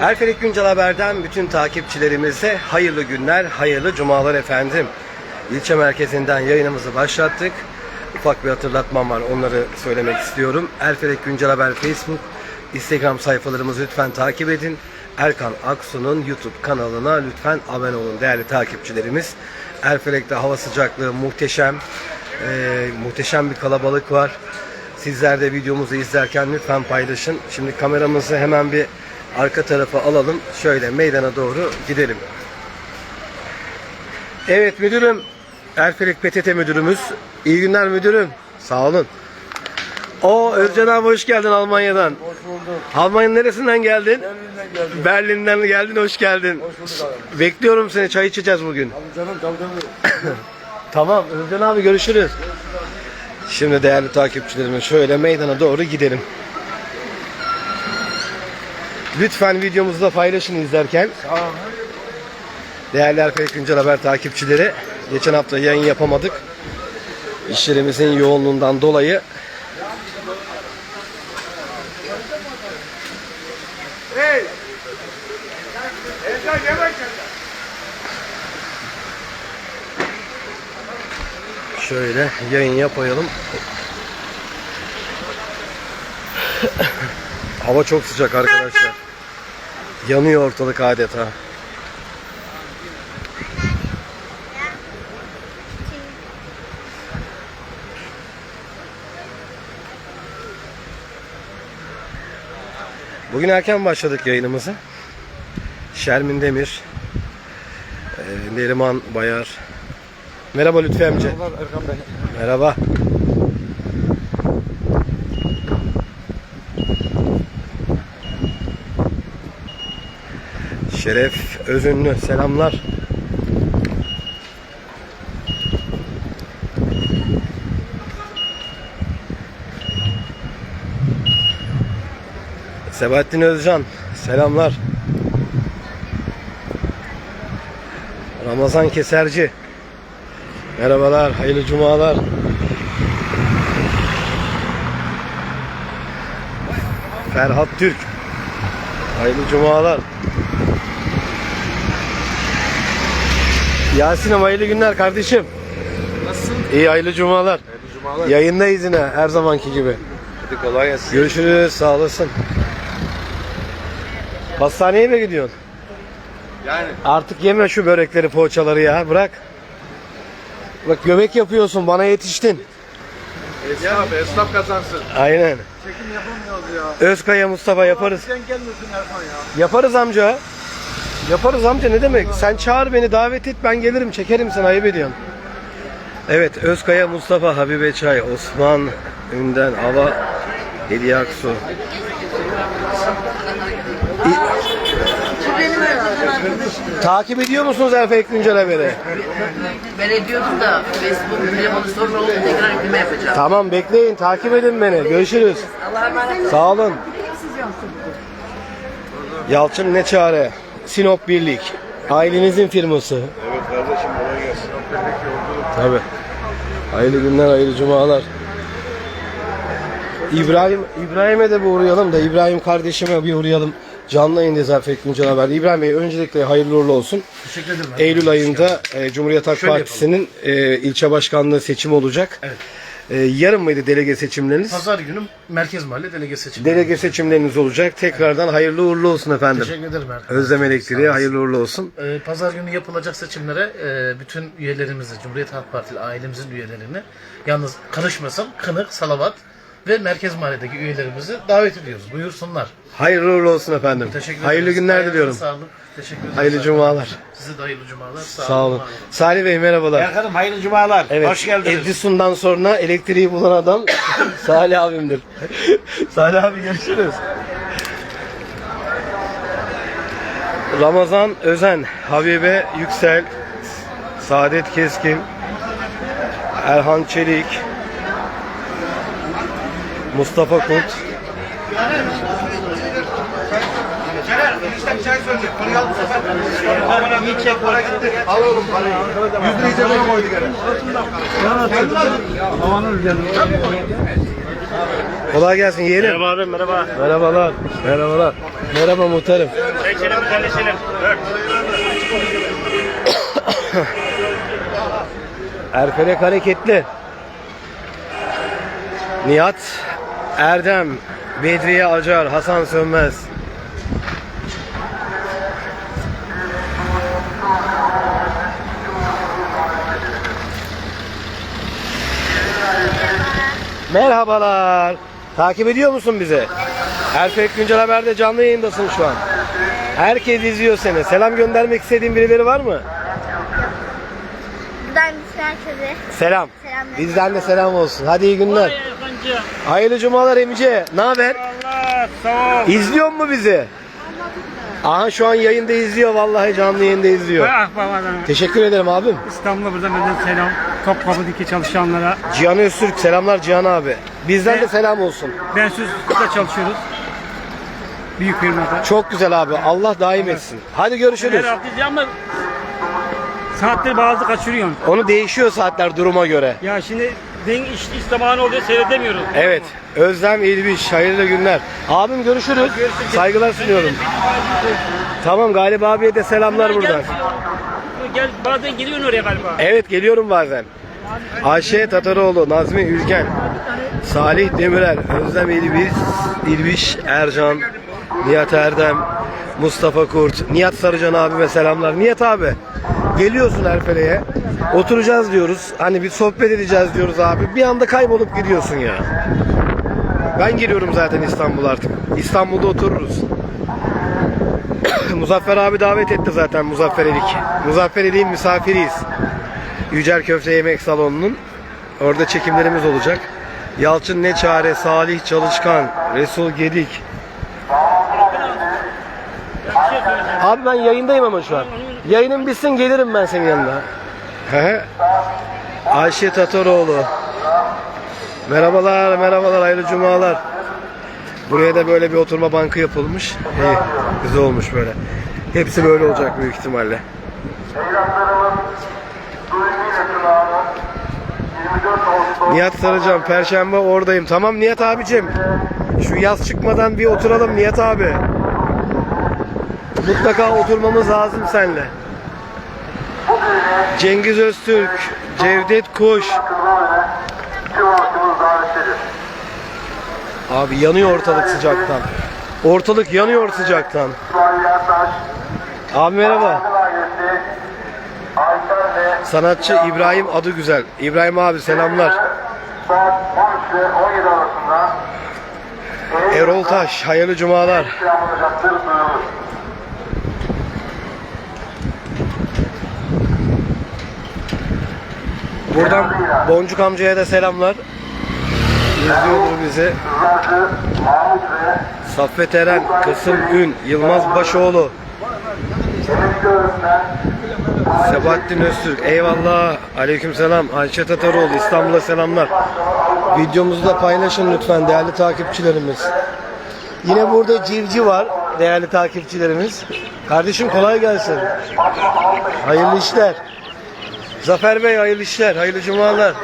Erfelek Güncel Haber'den bütün takipçilerimize hayırlı günler, hayırlı cumalar efendim. İlçe merkezinden yayınımızı başlattık. Ufak bir hatırlatmam var, onları söylemek istiyorum. Erfelek Güncel Haber Facebook, Instagram sayfalarımızı lütfen takip edin. Erkan Aksu'nun YouTube kanalına lütfen abone olun değerli takipçilerimiz. Erfelek'te hava sıcaklığı muhteşem. Ee, muhteşem bir kalabalık var. Sizler de videomuzu izlerken lütfen paylaşın. Şimdi kameramızı hemen bir arka tarafa alalım. Şöyle meydana doğru gidelim. Evet müdürüm. Erfelek PTT müdürümüz. İyi günler müdürüm. Sağ olun. O Özcan abi hoş geldin Almanya'dan. Hoş bulduk. Almanya'nın neresinden geldin? Berlin'den geldim. Berlin'den geldin hoş geldin. Hoş bulduk abi. Bekliyorum seni çay içeceğiz bugün. Abi canım tabii tabii. Tamam Özcan abi görüşürüz. Şimdi değerli takipçilerimiz şöyle meydana doğru gidelim. Lütfen videomuzu da paylaşın izlerken. Değerli Erfelek Güncel Haber takipçileri. Geçen hafta yayın yapamadık. İşlerimizin yoğunluğundan dolayı. Şöyle yayın yapayalım. Hava çok sıcak arkadaşlar. Yanıyor ortalık adeta. Bugün erken başladık yayınımızı. Şermin Demir, e, Neriman Bayar. Merhaba Lütfi amca. Merhabalar Erkan Bey. Merhaba. Şeref Özünlü selamlar. Sebahattin Özcan selamlar. Ramazan Keserci Merhabalar, hayırlı cumalar. Ferhat Türk. Hayırlı cumalar. Yasin'im hayırlı günler kardeşim. Nasılsın? İyi hayırlı cumalar. Hayırlı cumalar. Yayındayız yine her zamanki gibi. Hadi kolay gelsin. Görüşürüz sağ olasın. Hastaneye mi gidiyorsun? Yani Artık yeme şu börekleri poğaçaları ya bırak. Bak göbek yapıyorsun bana yetiştin. esnaf, esnaf kazansın. Aynen. Çekim yapamıyoruz ya. Özkaya Mustafa yaparız. Sen gelmiyorsun Erkan ya. Yaparız amca. Yaparız amca ne demek? Sen çağır beni davet et ben gelirim çekerim sen ayıp ediyorsun. Evet Özkaya Mustafa Habibe Çay Osman Ünden Ava Hediye Aksu. Takip ediyor musunuz Erfek Güncel Haberi? Ben ediyordum da Facebook telefonu sonra oldu tekrar yükleme yapacağım. Tamam bekleyin takip edin beni. Görüşürüz. Allah'a emanet Sağ olun. Yalçın ne çare? Sinop Birlik. Ailenizin firması. Evet kardeşim kolay gelsin. Tabi. Hayırlı günler, hayırlı cumalar. İbrahim İbrahim'e de bir uğrayalım da İbrahim kardeşime bir uğrayalım. Canlı yayındayız Erfek Güncel Haber. İbrahim Bey öncelikle hayırlı uğurlu olsun. Teşekkür ederim. Eylül ayında e, Cumhuriyet Halk Şöyle Partisi'nin e, ilçe başkanlığı seçimi olacak. Evet. E, yarın mıydı delege seçimleriniz? Pazar günü Merkez Mahalle Delege seçimleri. Delege seçimleriniz olacak. Tekrardan hayırlı uğurlu olsun efendim. Teşekkür ederim Erkan. Özlem Elektriği hayırlı uğurlu olsun. Ee, Pazar günü yapılacak seçimlere e, bütün üyelerimizi, Cumhuriyet Halk Partili ailemizin üyelerini yalnız karışmasın, Kınık, Salavat ve Merkez Mahalle'deki üyelerimizi davet ediyoruz. Buyursunlar. Hayırlı uğurlu olsun efendim. Teşekkür Hayırlı ederiz. günler Ayağınıza diliyorum. Sağlık. Teşekkür ederim. Hayırlı cumalar. Size de hayırlı cumalar. Sağ, Sağ olun. olun. Salih Bey merhabalar. Erkan'ım hayırlı cumalar. Evet. Hoş geldiniz. Edison'dan sonra elektriği bulan adam Salih abimdir. Salih abi görüşürüz. Ramazan Özen, Habibe Yüksel, Saadet Keskin, Erhan Çelik, Mustafa Kut, Al oğlum parayı. Yüz lirayı cebine koydu gene. Kolay gelsin yeğenim. Merhaba abi merhaba. Merhabalar. Merhabalar. Merhaba muhtarım. Güzelleşelim. Dört. Erfelek hareketli. Nihat Erdem, Bedriye Acar, Hasan Sönmez. Merhabalar. Takip ediyor musun bizi? Erfelek Güncel Haber'de canlı yayındasın şu an. Herkes izliyor seni. Selam göndermek istediğin birileri var mı? Buradan herkese Selam. Selamlar. Bizden de selam olsun. Hadi iyi günler. Hayırlı cumalar Emice. Ne haber? Allah sağ ol. İzliyor mu bizi? Aha şu an yayında izliyor. Vallahi canlı yayında izliyor. Ah babadan. Teşekkür ederim abim. İstanbul'a buradan benden selam. Topkapı'daki çalışanlara. Cihan Öztürk. Selamlar Cihan abi. Bizden de selam olsun. Ben Süz'de çalışıyoruz. Büyük firmada. Çok güzel abi. Allah daim etsin. Hadi görüşürüz. Her hafta izliyorum ama saatleri bazı kaçırıyorum. Onu değişiyor saatler duruma göre. Ya şimdi den iş, iş zamanı oluyor seyredemiyoruz. Evet. Özlem İlbiş. Hayırlı günler. Abim görüşürüz. Saygılar sunuyorum. Tamam Galip abiye de selamlar buradan. Gel bazen geliyorsun oraya galiba. Evet geliyorum bazen. Ayşe Tataroğlu, Nazmi Ülken, Salih Demirel, Özlem İlbiş, İlbiş Ercan, Nihat Erdem, Mustafa Kurt, Nihat Sarıcan abime selamlar. Nihat abi geliyorsun Erfele'ye. Oturacağız diyoruz. Hani bir sohbet edeceğiz diyoruz abi. Bir anda kaybolup gidiyorsun ya. Ben geliyorum zaten İstanbul artık. İstanbul'da otururuz. Muzaffer abi davet etti zaten Muzaffer Elik. Muzaffer Elik'in misafiriyiz. Yücel Köfte Yemek Salonu'nun. Orada çekimlerimiz olacak. Yalçın Ne Çare, Salih Çalışkan, Resul Gedik. Abi ben yayındayım ama şu an. Yayının bitsin gelirim ben senin yanına. He. Ayşe Tataroğlu. Merhabalar, merhabalar, hayırlı cumalar. Buraya da böyle bir oturma bankı yapılmış. İyi, güzel olmuş böyle. Hepsi böyle olacak büyük ihtimalle. Nihat Sarıcan, Perşembe oradayım. Tamam Nihat abicim. Şu yaz çıkmadan bir oturalım Nihat abi. Mutlaka oturmamız lazım seninle. Cengiz Öztürk, Cevdet Kuş. Abi yanıyor ortalık sıcaktan. Ortalık yanıyor sıcaktan. Abi merhaba. Sanatçı İbrahim adı güzel. İbrahim abi selamlar. Saat 13 ile 17 arasında Erol Taş hayırlı cumalar. Buradan Boncuk amcaya da selamlar. İzliyordur bizi. Saffet Eren, Kısım Ün, Yılmaz Başoğlu, Sebahattin Öztürk. Eyvallah. Aleykümselam. Ayşe Tataroğlu İstanbul'a selamlar. Videomuzu da paylaşın lütfen değerli takipçilerimiz. Yine burada Civci var değerli takipçilerimiz. Kardeşim kolay gelsin. Hayırlı işler. Zafer Bey hayırlı işler, hayırlı cumalar.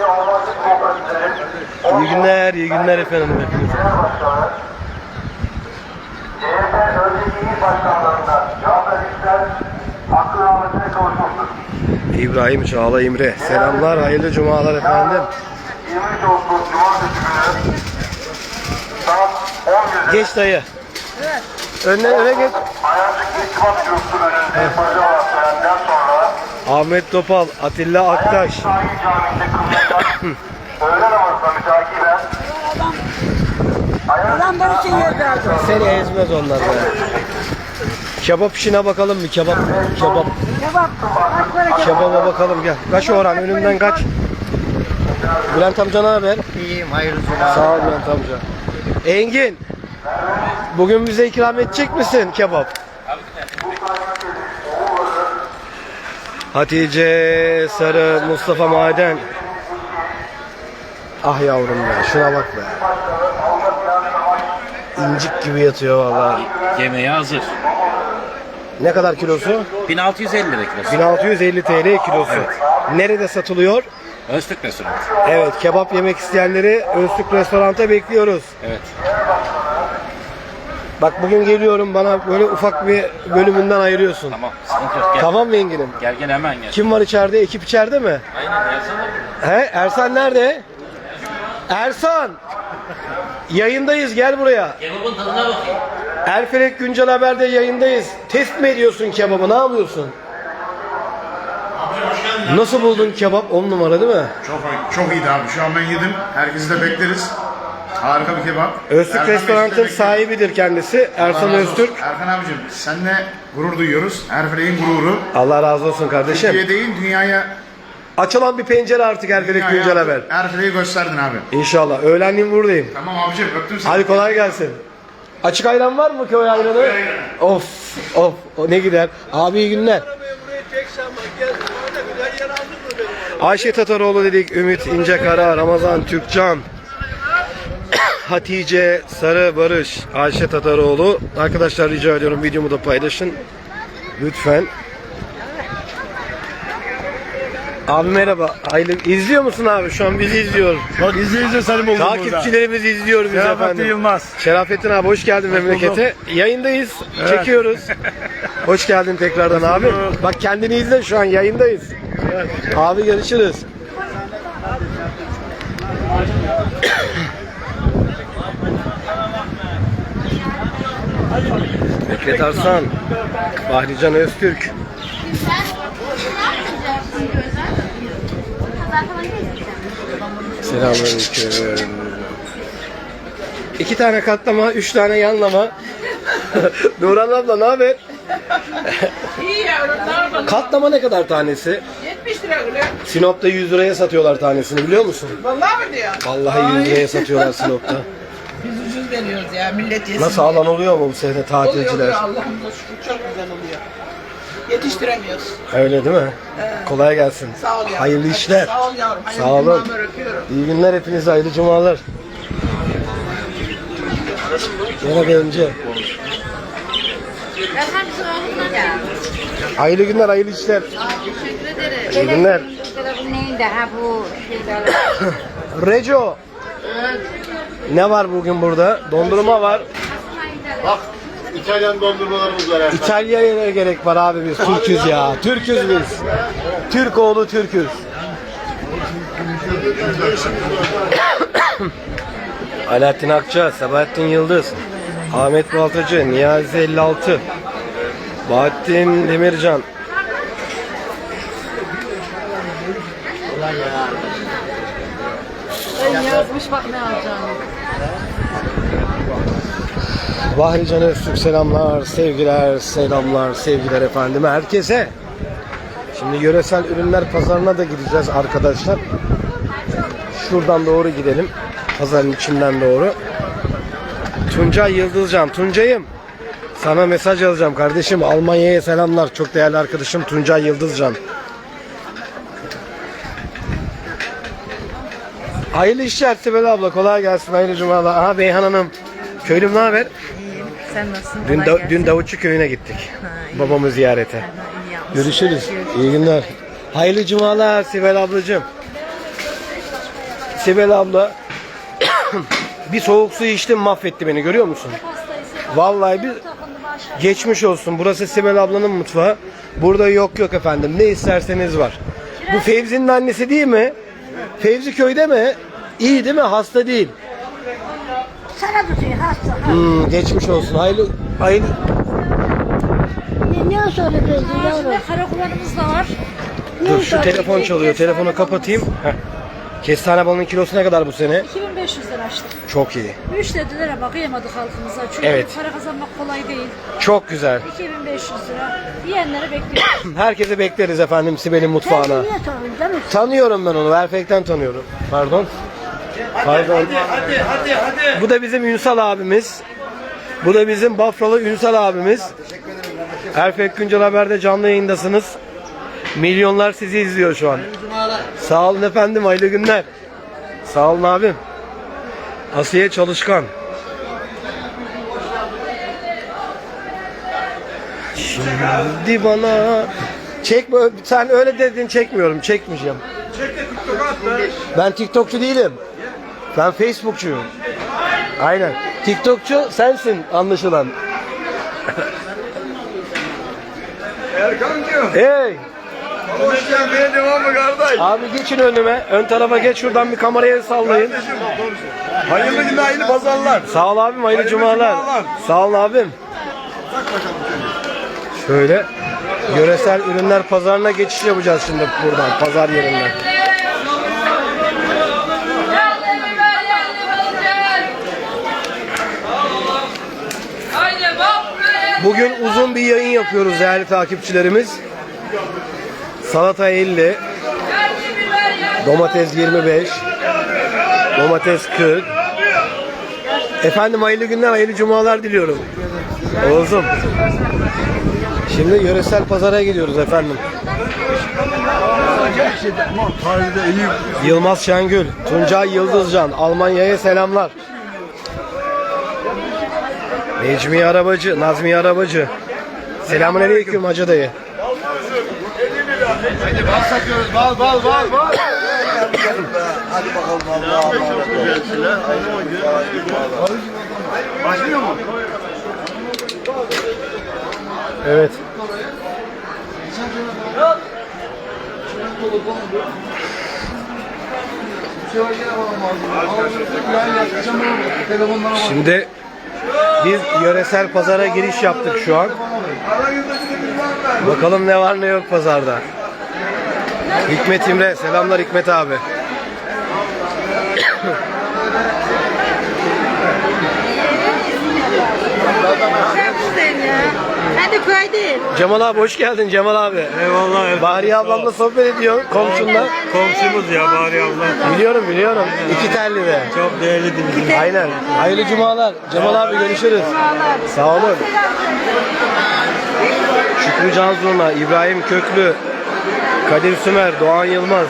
İyi günler, iyi günler efendim hepinize. İbrahim Çağla İmre. Selamlar, hayırlı cumalar efendim. 23 Ağustos Cumartesi günü saat 11'de Geç dayı. Önüne, öne geç. Ayancık İrtibat Yurtsu önünde proje törenden sonra Ahmet Topal, Atilla Aktaş. Öğle namazına mütakiben Ayancık'ta Seni ezmez onlar be. Kebap işine bakalım bir kebap. Kebap. Kebaba bakalım gel. Kaç Orhan önümden kaç. Bülent amca ne haber? İyiyim hayırlısı. Sağ ol Bülent amca. Engin. Bugün bize ikram edecek misin kebap? Hatice Sarı, Mustafa Maden. Ah yavrum be, şuna bak be. İncik gibi yatıyor vallahi. Yemeğe hazır. Ne kadar kilosu? 1650 lira kilosu. 1650 TL kilosu. Nerede satılıyor? Öztürk restoranı. Evet, kebap yemek isteyenleri Öztürk Restorant'a bekliyoruz. Evet. Bak bugün geliyorum bana böyle ufak bir bölümünden ayırıyorsun. Tamam sıkıntı yok gel. Tamam mı yengilim? Gel gel hemen gel. Kim var içeride? Ekip içeride mi? Aynen yazalım. He? Ersan nerede? Ersan! Yayındayız gel buraya. Kebabın tadına bakayım. Erfelek Güncel Haber'de yayındayız. Test mi ediyorsun kebabı? Ne yapıyorsun? Nasıl buldun kebap? 10 numara değil mi? Çok çok iyiydi abi. Şu an ben yedim. Herkesi de bekleriz. Harika bir kebap. Öztürk Erkan Restoran'ın sahibidir kendisi. Ersan Allah razı olsun. Öztürk. Erkan abicim seninle gurur duyuyoruz. Erfelek'in gururu. Allah razı olsun kardeşim. Türkiye değil dünyaya Açılan bir pencere artık Erfelek Güncel Haber. Erfelek'i gösterdin abi. İnşallah. Öğlenliğin buradayım. Tamam abicim öptüm seni. Hadi kolay gelsin. Açık ayran var mı köy ayranı? Of of o ne gider. Abi iyi günler. Ayşe Tataroğlu dedik, Ümit İncekara, Ramazan Türkcan, Hatice Sarı Barış, Ayşe Tataroğlu. Arkadaşlar rica ediyorum videomu da paylaşın. Lütfen. Abi merhaba. Hayırlı. İzliyor musun abi? Şu an bizi izliyor. Bak izle izle seni buldum burada. Takipçilerimiz izliyor bizi Şerafettin efendim. Yılmaz. Şerafettin abi hoş geldin memlekete. Yayındayız. Çekiyoruz. hoş geldin tekrardan abi. Bak kendini izle şu an yayındayız. Abi görüşürüz. Fikret Arslan, Bahrican Öztürk. Selamünaleyküm. İki tane katlama, üç tane yanlama. Nurhan abla ne haber? İyi yavrum ne yapalım? Katlama ne kadar tanesi? 70 lira gülüm. Sinop'ta 100 liraya satıyorlar tanesini biliyor musun? Vallahi mi diyor? Vallahi 100 liraya satıyorlar Sinop'ta. Biz ucuz veriyoruz ya millet yesin. Nasıl alan oluyor mu bu sene Oluyor tatilciler? oluyor Allah'ım da şükür çok güzel oluyor. Yetiştiremiyoruz. Öyle değil mi? Kolay gelsin. Sağ ol yavrum. Hayırlı Hadi işler. Sağ ol yavrum. Hayırlı Sağ olun. öpüyorum. İyi günler hepinize hayırlı cumalar. Merhaba önce. Efendim bizim oğlumdan. Hayırlı günler, hayırlı işler. Teşekkür ederim. İyi günler. Telefon neydi ha bu şeyde. Reco. Ne var bugün burada? Dondurma var. İtalyan dondurmalarımız var Erkan. İtalya'ya gerek var abi biz Türküz ya. Türküz biz. Türk oğlu Türküz. Alaaddin Akça, Sabahattin Yıldız, Ahmet Baltacı, Niyazi 56, Bahattin Demircan. Yazmış bak ne alacağını. Vahrican Öztürk selamlar, sevgiler, selamlar, sevgiler efendim herkese. Şimdi yöresel ürünler pazarına da gideceğiz arkadaşlar. Şuradan doğru gidelim. Pazarın içinden doğru. Tuncay Yıldızcan. Tuncay'ım. Sana mesaj alacağım kardeşim. Almanya'ya selamlar. Çok değerli arkadaşım Tuncay Yıldızcan. Hayırlı işler Sibel abla. Kolay gelsin. Hayırlı cumalar. Aha Beyhan Hanım. Köylüm ne haber? Sen nasılsın? Dün, Kolay da, gelsin. dün Davutçu köyüne gittik. iyi. Babamı ziyarete. İyi yapmışsın. Görüşürüz. İyi günler. Hayırlı cumalar Sibel ablacığım. Sibel abla bir soğuk su içtim mahvetti beni görüyor musun? Vallahi bir geçmiş olsun. Burası Sibel ablanın mutfağı. Burada yok yok efendim. Ne isterseniz var. Bu Fevzi'nin annesi değil mi? Fevzi köyde mi? İyi değil mi? Hasta değil. Sana tutuyor hasta. Hmm, geçmiş olsun. Hayırlı, hayırlı, Ne, ne söylüyorsun yavrum? Karakullarımız da var. Dur şu telefon çalıyor. Telefonu kapatayım. Heh. Kestane balının kilosu ne kadar bu sene? 2500 lira açtık. Çok iyi. Müşterilere bak kıyamadık halkımıza. Çünkü Evet. para kazanmak kolay değil. Çok güzel. 2500 lira. Yiyenleri bekliyoruz. Herkese bekleriz efendim Sibel'in mutfağına. Niye sorun canım? Tanıyorum ben onu. Erfek'ten tanıyorum. Pardon. Pardon. Hadi hadi hadi. Bu da bizim Ünsal abimiz. Bu da bizim Bafralı Ünsal abimiz. Erfek Güncel Haber'de canlı yayındasınız. Milyonlar sizi izliyor şu an. Sağ olun efendim. Hayırlı günler. Sağ olun abim. Asiye Çalışkan. Şimdi bana çekme sen öyle dedin çekmiyorum çekmeyeceğim. Ben TikTokçu değilim. Ben Facebookçuyum. Aynen. TikTokçu sensin anlaşılan. Erkancığım. Hey! Hoş geldin. Devam mı kardeş? Abi geçin önüme. Ön tarafa geç şuradan bir kameraya sallayın. Hayırlı günler, hayırlı pazarlar. Sağ ol abim, hayırlı Hayırlı cumalar. cumalar. Sağ ol abim. Şöyle yöresel ürünler pazarına geçiş yapacağız şimdi buradan, pazar yerinden. Bugün uzun bir yayın yapıyoruz değerli takipçilerimiz. Salata 50, domates 25, domates 40, Efendim hayırlı günler, hayırlı cumalar diliyorum. Oğuzum. Şimdi yöresel pazara gidiyoruz efendim. Yılmaz Şengül, Tuncay Yıldızcan, Almanya'ya selamlar. Necmi Arabacı, Nazmi Arabacı. Selamun aleyküm Hacı dayı. Bal satıyoruz. Bal, bal, bal, bal. Hadi bakalım Allah Allah. Başlıyor mu? Evet. Şimdi biz yöresel pazara giriş yaptık şu an. Bakalım ne var ne yok pazarda. Hikmet İmre, selamlar Hikmet abi. Köydeyim. Cemal abi hoş geldin Cemal abi. Eyvallah. Bahriye ablamla sohbet ediyor komşunla. Komşumuz ya bari abla. Biliyorum biliyorum. İki telli de. Çok değerlidir bizim. Aynen. Hayırlı cumalar. Cemal abi görüşürüz. Sağ olun. Şükrü Can Zurna, İbrahim Köklü, Kadir Sümer, Doğan Yılmaz.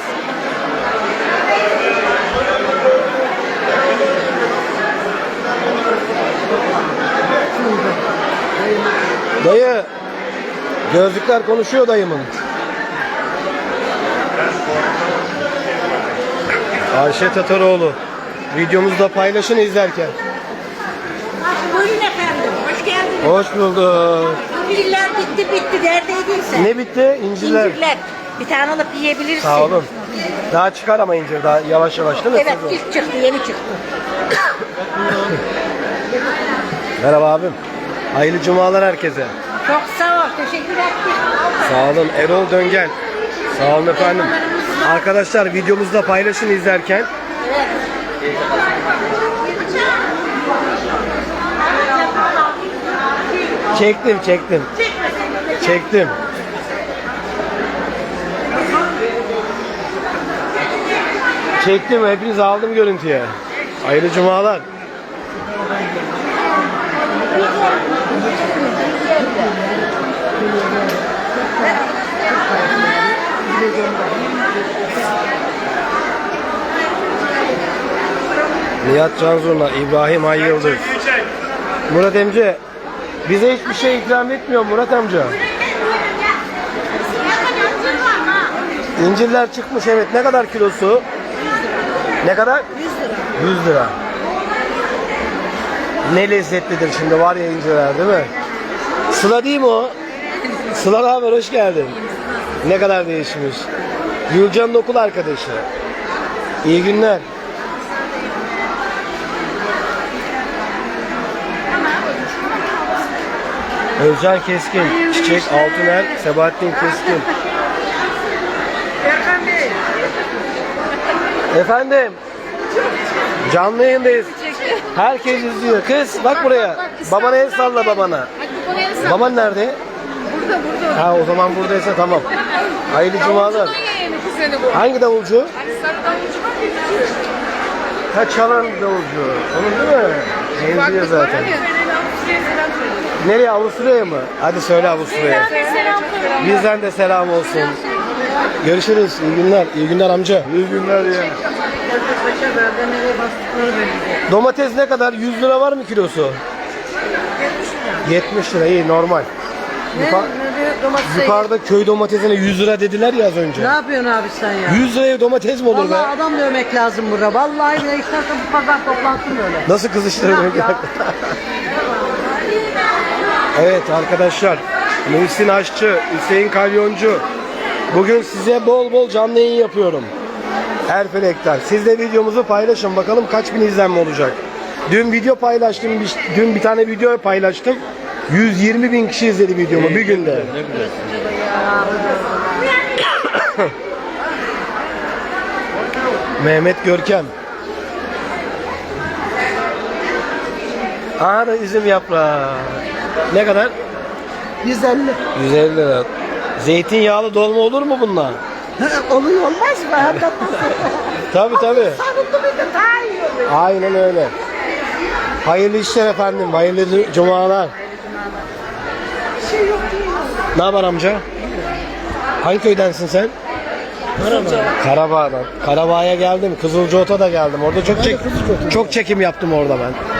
Dayı, gözlükler konuşuyor dayımın. Ayşe Tataroğlu. Videomuzu da paylaşın izlerken. Buyurun efendim. Hoş geldiniz. Hoş bulduk. İncirler bitti bitti. Neredeydin sen? Ne bitti? İncirler. İncirler. Bir tane alıp yiyebilirsin. Sağ olun. Daha çıkar ama incir daha yavaş yavaş değil mi? Evet ilk çıktı yeni çıktı. Merhaba abim. Hayırlı cumalar herkese. Çok sağ ol. Teşekkür ettim. Sağ olun Erol Döngen. Sağ olun efendim. Arkadaşlar videomuzu da paylaşın izlerken. Çektim çektim. Çektim. Çektim hepinizi aldım görüntüye. Hayırlı cumalar. Nihat Canzurna, İbrahim Ay Yıldız. Murat amca bize hiçbir şey ikram etmiyor Murat amca. İncirler çıkmış evet. Ne kadar kilosu? Ne kadar? 100 lira. 100 lira. Ne lezzetlidir şimdi var ya incirler değil mi? Sıla değil mi o? Sıla ne haber? Hoş geldin. Ne kadar değişmiş. Gülcan'ın okul arkadaşı. İyi günler. Özcan Keskin, Çiçek Altuner, Sebahattin Keskin. Efendim. Canlı yayındayız. Herkes izliyor. Kız bak buraya. Babana el salla babana. Baban nerede? Burada burada. Ha o zaman buradaysa tamam. Hayırlı cumalar. Hangi davulcu? Ha çalan davulcu. Onun değil mi? Benziyor zaten. Nereye Avusturya'ya mı? Hadi söyle Avusturya'ya. Bizden de selam olsun. Görüşürüz. İyi günler. İyi günler amca. İyi günler ya. Domates ne kadar? 100 lira var mı kilosu? 70 lira. iyi normal. Yuka- yukarıda köy domatesine 100 lira dediler ya az önce. Ne yapıyorsun abi sen ya? 100 liraya domates mi olur be? Vallahi adam dövmek lazım burada. Vallahi ne istersen bu pazar toplansın böyle. Nasıl kızıştırıyor? Ya. Evet arkadaşlar. Muhsin Aşçı, Hüseyin Kalyoncu. Bugün size bol bol canlı yayın yapıyorum. Erfelek'ten. Siz de videomuzu paylaşın. Bakalım kaç bin izlenme olacak. Dün video paylaştım. Dün bir tane video paylaştım. 120 bin kişi izledi videomu bir günde. Mehmet Görkem. Da üzüm yaprağı. Ne kadar? 150. 150 lira. Zeytinyağlı dolma olur mu bununla? Oluyor olmaz mı? Tabi tabi. sarıldı mıydı daha iyi. Aynen öyle. Hayırlı işler efendim. Hayırlı cumalar. Şey yok değil. Ne haber amca? Hangi köydensin sen? Karabağ. Karabağ'dan. Karabağ'a geldim. Kızılcaot'a da geldim. Orada çok çek çok çekim yaptım orada ben.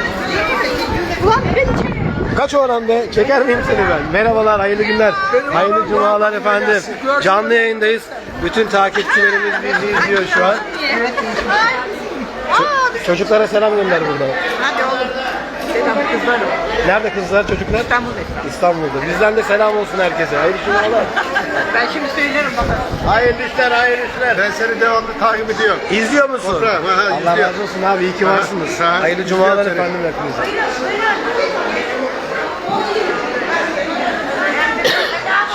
Kaç oran be? Çeker miyim seni ben? Merhabalar, hayırlı günler. Hayırlı cumalar efendim. Canlı yayındayız. Bütün takipçilerimiz bizi izliyor şu an. Çocuklara selam gönder burada. Kızlarım. Nerede kızlar çocuklar? İstanbul'da. İstanbul'da. Bizden de selam olsun herkese. Hayırlı cumalar. Ben şimdi söylerim bakalım. Hayırlı işler, hayırlı işler. Ben seni devamlı takip ediyorum. İzliyor musun? Oturuyorum, ha, Allah izliyorum. razı olsun abi. iyi ki varsınız. sağ ol. Hayırlı cumalar seni. efendim hepinize.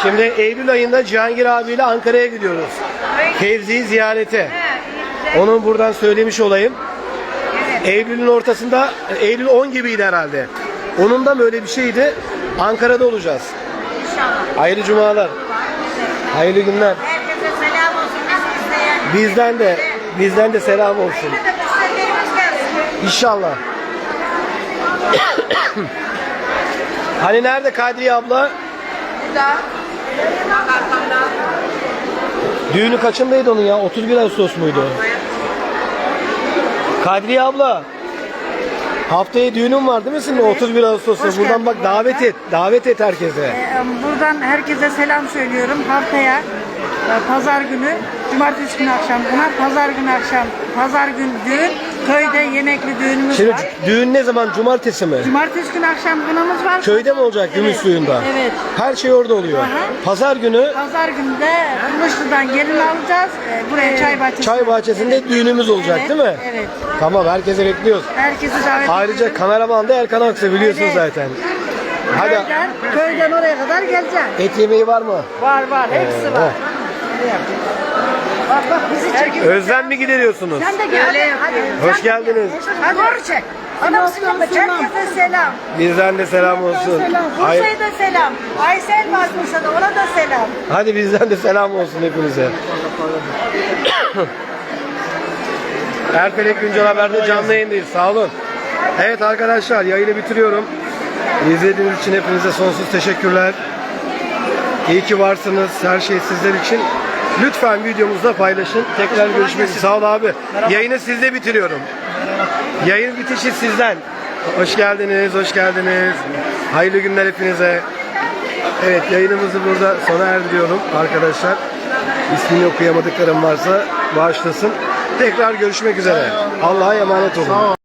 Şimdi Eylül ayında Cihangir abiyle Ankara'ya gidiyoruz. Fevzi'yi ziyarete. Onun buradan söylemiş olayım. Eylül'ün ortasında, Eylül 10 gibiydi herhalde. Onun da böyle bir şeydi. Ankara'da olacağız. Hayırlı cumalar. Hayırlı günler. Herkese selam olsun. Bizden de bizden de selam olsun. Müşterilerimiz gelsin. İnşallah. hani nerede Kadriye abla? Düğünü kaçındaydı onun ya? 31 Ağustos muydu? Kadriye abla. Haftaya düğünün var değil mi senin 31 Ağustos'ta? Buradan bak davet et. Davet et herkese. Ee, Buradan herkese selam söylüyorum. Haftaya e, pazar günü, cumartesi günü akşam buna, pazar günü akşam, pazar gün düğün, köyde yemekli düğünümüz Şimdi var. düğün ne zaman? Cumartesi mi? Cumartesi günü akşam kınamız var. Köyde mi olacak Gümüş Evet, suyunda? Evet. Her şey orada oluyor. Aha. Pazar günü Pazar günü de Kılıçlı'dan gelin alacağız. Ee, Buraya çay bahçesi. çay bahçesinde düğünümüz olacak Evet, değil mi? Evet. Tamam herkese bekliyoruz. Herkesi davet Ayrıca ediyorum. kameraman da Erkan Aksu biliyorsunuz Evet. zaten. Hadi Köyden, köyden oraya kadar geleceğim. et yemeği var mı? Var var, hepsi var. Bak bak bizi çekin. Özlem mi gideriyorsunuz? Sen de gel. Hadi. Hoş geldiniz. Hadi doğru çek. Adamsın ama herkese selam. Bizden de selam olsun. Ay- Bursa'ya da selam. Aysel var Bursa'da ona da selam. Hadi bizden de selam olsun hepinize. Erfelek Güncel Haber'de canlı yayındayız. Sağ olun. Evet arkadaşlar yayını bitiriyorum. İzlediğiniz için hepinize sonsuz teşekkürler. İyi ki varsınız. Her şey sizler için. Lütfen videomuzda paylaşın. Tekrar görüşmek üzere. Sağ ol abi. Yayını sizde bitiriyorum. Yayın bitişi sizden. Hoş geldiniz, hoş geldiniz. Hayırlı günler hepinize. Evet yayınımızı burada sona erdiriyorum arkadaşlar. İsmini okuyamadıklarım varsa bağışlasın. Tekrar görüşmek üzere. Allah'a emanet olun.